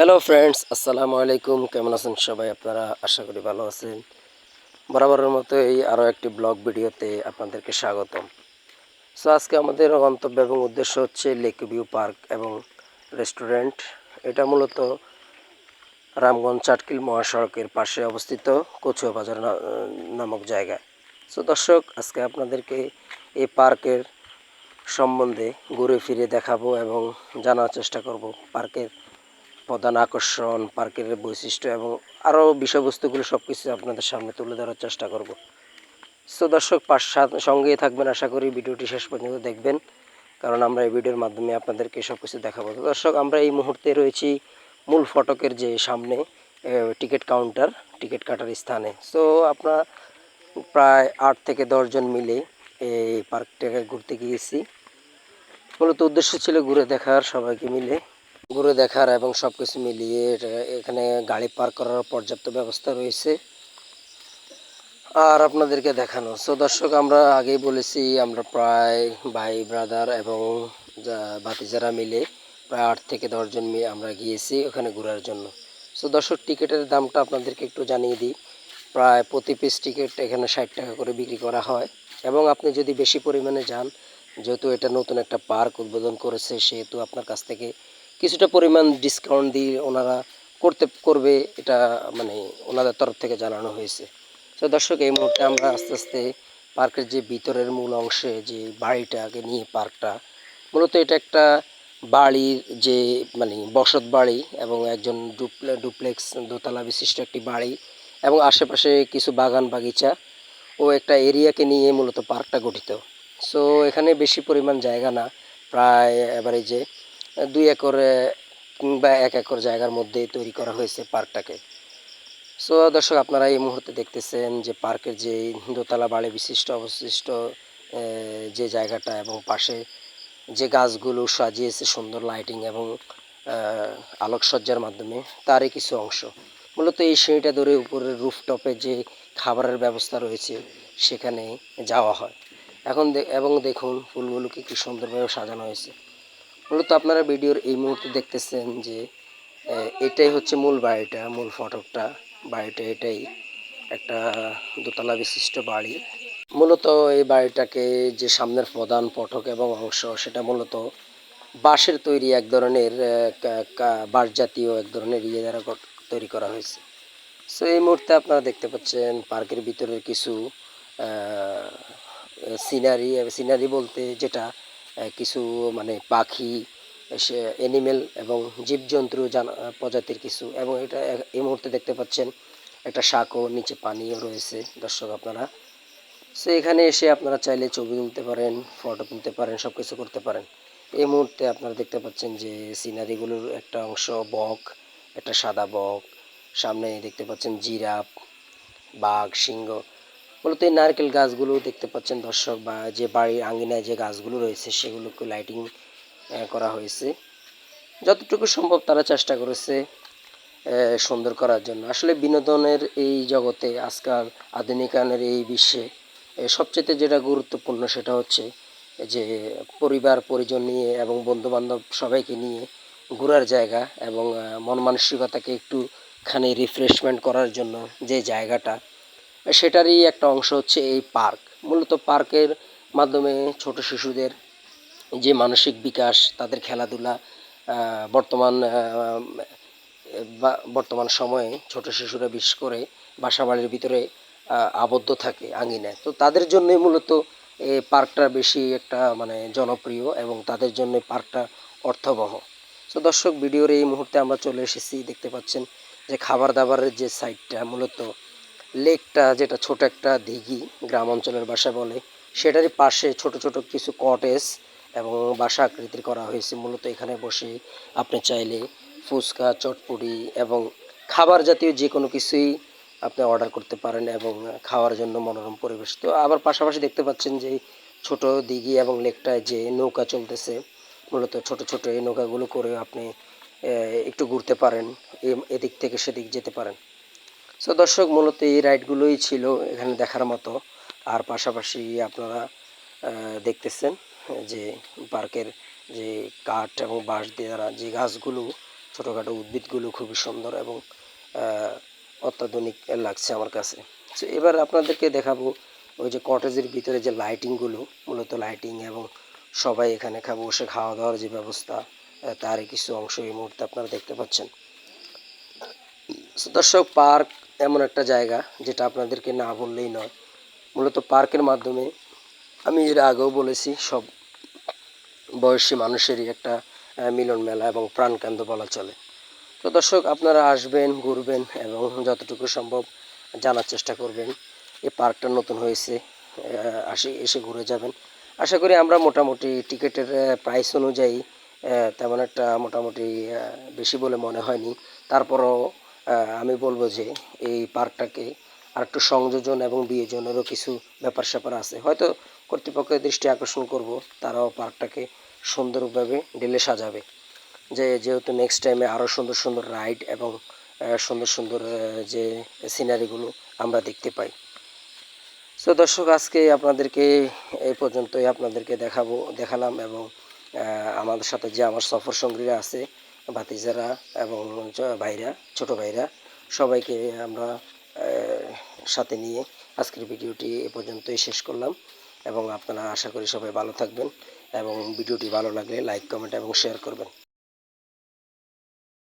Hello friends আসসালামু আলাইকুম কেমন আছেন সবাই? আপনারা আশা করি ভালো আছেন। বরাবরের মতো এই আরও একটি ব্লগ ভিডিওতে আপনাদেরকে স্বাগতম। সো আজকে আমাদের গন্তব্য এবং উদ্দেশ্য হচ্ছে লেক ভিউ পার্ক এবং রেস্টুরেন্ট এটা মূলত রামগঞ্জ চাটকিল মহাসড়কের পাশে অবস্থিত কচুয়া বাজার নামক জায়গায়। সো দর্শক, আজকে আপনাদেরকে এই পার্কের সম্বন্ধে ঘুরে ফিরে দেখাবো এবং জানার চেষ্টা করব। পার্কের প্রধান আকর্ষণ, পার্কের বৈশিষ্ট্য এবং আরও বিষয়বস্তুগুলো সব কিছু আপনাদের সামনে তুলে ধরার চেষ্টা করব। সো দর্শক পাশ সঙ্গেই থাকবেন আশা করি ভিডিওটি শেষ পর্যন্ত দেখবেন, কারণ আমরা এই ভিডিওর মাধ্যমে আপনাদেরকে সব কিছু দেখাবো। তো দর্শক, আমরা এই মুহূর্তে রয়েছি মূল ফটকের যে সামনে টিকিট কাউন্টার, টিকিট কাটার স্থানে। সো আপনার প্রায় আট থেকে দশজন মিলে এই পার্কটাকে ঘুরতে গিয়েছি। মূলত উদ্দেশ্য ছিল ঘুরে দেখার সবাইকে মিলে। ঘুরে দেখার এবং সব কিছু মিলিয়ে এখানে গাড়ি পার্ক করার পর্যাপ্ত ব্যবস্থা রয়েছে। আর আপনাদেরকে দেখানো। সো দর্শক, আমরা আগেই বলেছি, আমরা প্রায় ভাই ব্রাদার এবং ভাতিজারা মিলে প্রায় আট থেকে দশজন মিলে আমরা গিয়েছি ওখানে ঘোরার জন্য। সো দর্শক, টিকিটের দামটা আপনাদেরকে একটু জানিয়ে দিই। প্রায় প্রতি পিস টিকিট এখানে ষাট টাকা করে বিক্রি করা হয়। এবং আপনি যদি বেশি পরিমাণে যান, যেহেতু এটা নতুন একটা পার্ক উদ্বোধন করেছে, সেহেতু আপনার কাছ থেকে কিছুটা পরিমাণ ডিসকাউন্ট দিয়ে ওনারা করতে, করবে এটা মানে ওনাদের তরফ থেকে জানানো হয়েছে। তো দর্শক, এই মুহূর্তে আমরা আস্তে আস্তে পার্কের যে ভিতরের মূল অংশে যে বাড়িটাকে নিয়ে পার্কটা, মূলত এটা একটা বাড়ির যে মানে বসত বাড়ি এবং একজন ডুপ্লে, ডুপ্লেক্স দোতলা বিশিষ্ট একটি বাড়ি এবং আশেপাশে কিছু বাগান বাগিচা ও একটা এরিয়াকে নিয়ে মূলত পার্কটা গঠিত। সো এখানে বেশি পরিমাণ জায়গা না। প্রায় এবারে যে দুই একর কিংবা এক একর জায়গার মধ্যে তৈরি করা হয়েছে পার্কটাকে। সো দর্শক, আপনারা এই মুহূর্তে দেখতেছেন যে পার্কের যে দোতলা বাড়ি বিশিষ্ট অবশিষ্ট যে জায়গাটা এবং পাশে যে গাছগুলো সাজিয়েছে সুন্দর লাইটিং এবং আলোকসজ্জার মাধ্যমে, তারই কিছু অংশ। মূলত এই সিঁড়িটা ধরে উপরের রুফটপে যে খাবারের ব্যবস্থা রয়েছে, সেখানে যাওয়া হয়। এখন এবং দেখুন ফুলগুলোকে কি সুন্দরভাবে সাজানো হয়েছে। মূলত আপনারা ভিডিওর এই মুহূর্তে দেখতেছেন যে এটাই হচ্ছে মূল বাড়িটা, মূল ফটকটা। বাড়িটা এটাই একটা দোতলা বিশিষ্ট বাড়ি। মূলত এই বাড়িটাকে যে সামনের প্রধান ফটক এবং অংশ, সেটা মূলত বাঁশের তৈরি এক ধরনের বাঁশ জাতীয় এক ধরনের ইয়ে দ্বারা তৈরি করা হয়েছে। সো এই মুহূর্তে আপনারা দেখতে পাচ্ছেন পার্কের ভিতরের কিছু সিনারি সিনারি বলতে যেটা কিছু মানে পাখি, সে অ্যানিমেল এবং জীবজন্তু জানা প্রজাতির কিছু। এবং এটা এই মুহূর্তে দেখতে পাচ্ছেন একটা শাকও নিচে পানিও রয়েছে, দর্শক আপনারা। সো এখানে এসে আপনারা চাইলে ছবি তুলতে পারেন ফটো তুলতে পারেন সব কিছু করতে পারেন। এই মুহূর্তে আপনারা দেখতে পাচ্ছেন যে সিনারিগুলোর একটা অংশ বক, একটা সাদা বক। সামনে দেখতে পাচ্ছেন জিরাফ, বাঘ, সিংহ। মূলত এই নারকেল গাছগুলো দেখতে পাচ্ছেন দর্শক, বা যে বাড়ির আঙ্গিনায় যে গাছগুলো রয়েছে সেগুলোকে লাইটিং করা হয়েছে। যতটুকু সম্ভব তারা চেষ্টা করেছে সুন্দর করার জন্য। আসলে বিনোদনের এই জগতে আজকাল আধুনিকায়নের এই বিশ্বে সবচেয়ে যেটা গুরুত্বপূর্ণ সেটা হচ্ছে যে পরিবার, পরিজন নিয়ে এবং বন্ধু বান্ধব সবাইকে নিয়ে ঘোরার জায়গা এবং মন মানসিকতাকে একটু খানি রিফ্রেশমেন্ট করার জন্য যে জায়গাটা সেটারই একটা অংশ হচ্ছে এই পার্ক। মূলত পার্কের মাধ্যমে ছোট শিশুদের যে মানসিক বিকাশ, তাদের খেলাধুলা বর্তমান বর্তমান সময়ে ছোট শিশুরা বিশেষ করে বাসাবাড়ির ভিতরে আবদ্ধ থাকে, আঙিনায়। তো তাদের জন্যই মূলত এই পার্কটা বেশি একটা মানে জনপ্রিয় এবং তাদের জন্য পার্কটা অর্থবহ। তো দর্শক, ভিডিওর এই মুহূর্তে আমরা চলে এসেছি। দেখতে পাচ্ছেন যে খাবার দাবারের যে সাইডটা মূলত লেকটা যেটা ছোট একটা দিঘি গ্রাম অঞ্চলের বাসা বলে, সেটারই পাশে ছোট ছোট কিছু কটেজ এবং বাসা আকৃতির করা হয়েছে। মূলত এখানে বসে আপনি চাইলে ফুচকা চটপুরি এবং খাবার জাতীয় যে কোনো কিছুই আপনি অর্ডার করতে পারেন এবং খাওয়ার জন্য মনোরম পরিবেশ। তো আবার পাশাপাশি দেখতে পাচ্ছেন যে ছোট দিঘি এবং লেকটায় যে নৌকা চলতেছে, মূলত ছোট ছোট এই নৌকাগুলো করে আপনি একটু ঘুরতে পারেন এদিক থেকে সেদিক যেতে পারেন। সো দর্শক, মূলত এই রাইডগুলোই ছিল এখানে দেখার মতো। আর পাশাপাশি আপনারা দেখতেছেন যে পার্কের যে কাঠ এবং বাঁশ দিয়ে দ্বারা যে গাছগুলো, ছোটোখাটো উদ্ভিদগুলো খুবই সুন্দর এবং অত্যাধুনিক লাগছে আমার কাছে। তো এবার আপনাদেরকে দেখাবো ওই যে কটেজের ভিতরে যে লাইটিংগুলো, মূলত লাইটিং এবং সবাই এখানে খাব, বসে খাওয়া দাওয়ার যে ব্যবস্থা তারই কিছু অংশ এই মুহূর্তে আপনারা দেখতে পাচ্ছেন। দর্শক, পার্ক এমন একটা জায়গা যেটা আপনাদেরকে না বললেই নয়। মূলত পার্কের মাধ্যমে আমি এর আগেও বলেছি, সব বয়সী মানুষেরই একটা মিলন মেলা এবং প্রাণকেন্দ্র বলা চলে। তো দর্শক, আপনারা আসবেন, ঘুরবেন এবং যতটুকু সম্ভব জানার চেষ্টা করবেন। এই পার্কটা নতুন হয়েছে আসি, এসে ঘুরে যাবেন। আশা করি আমরা মোটামুটি টিকিটের প্রাইস অনুযায়ী তেমন একটা মোটামুটি বেশি বলে মনে হয়নি। তারপরও আমি বলব যে এই পার্কটাকে আর একটু সংযোজন এবং বিয়োজনেরও কিছু ব্যাপার স্যাপার আছে। হয়তো কর্তৃপক্ষের দৃষ্টি আকর্ষণ করব, তারাও পার্কটাকে সুন্দরভাবে ঢেলে সাজাবে। যে যেহেতু নেক্সট টাইমে আরও সুন্দর সুন্দর রাইড এবং সুন্দর সুন্দর যে সিনারিগুলো আমরা দেখতে পাই। সো দর্শক, আজকে আপনাদেরকে এই পর্যন্তই আপনাদেরকে দেখাবো, দেখালাম এবং আমাদের সাথে যে আমার সফর সঙ্গীরা আছে ভাতিজারা এবং ভাইরা, ছোট ভাইরা, সবাইকে আমরা সাথে নিয়ে আজকের ভিডিওটি এ পর্যন্তই শেষ করলাম এবং আপনারা আশা করি সবাই ভালো থাকবেন এবং ভিডিওটি ভালো লাগলে লাইক, কমেন্ট এবং শেয়ার করবেন।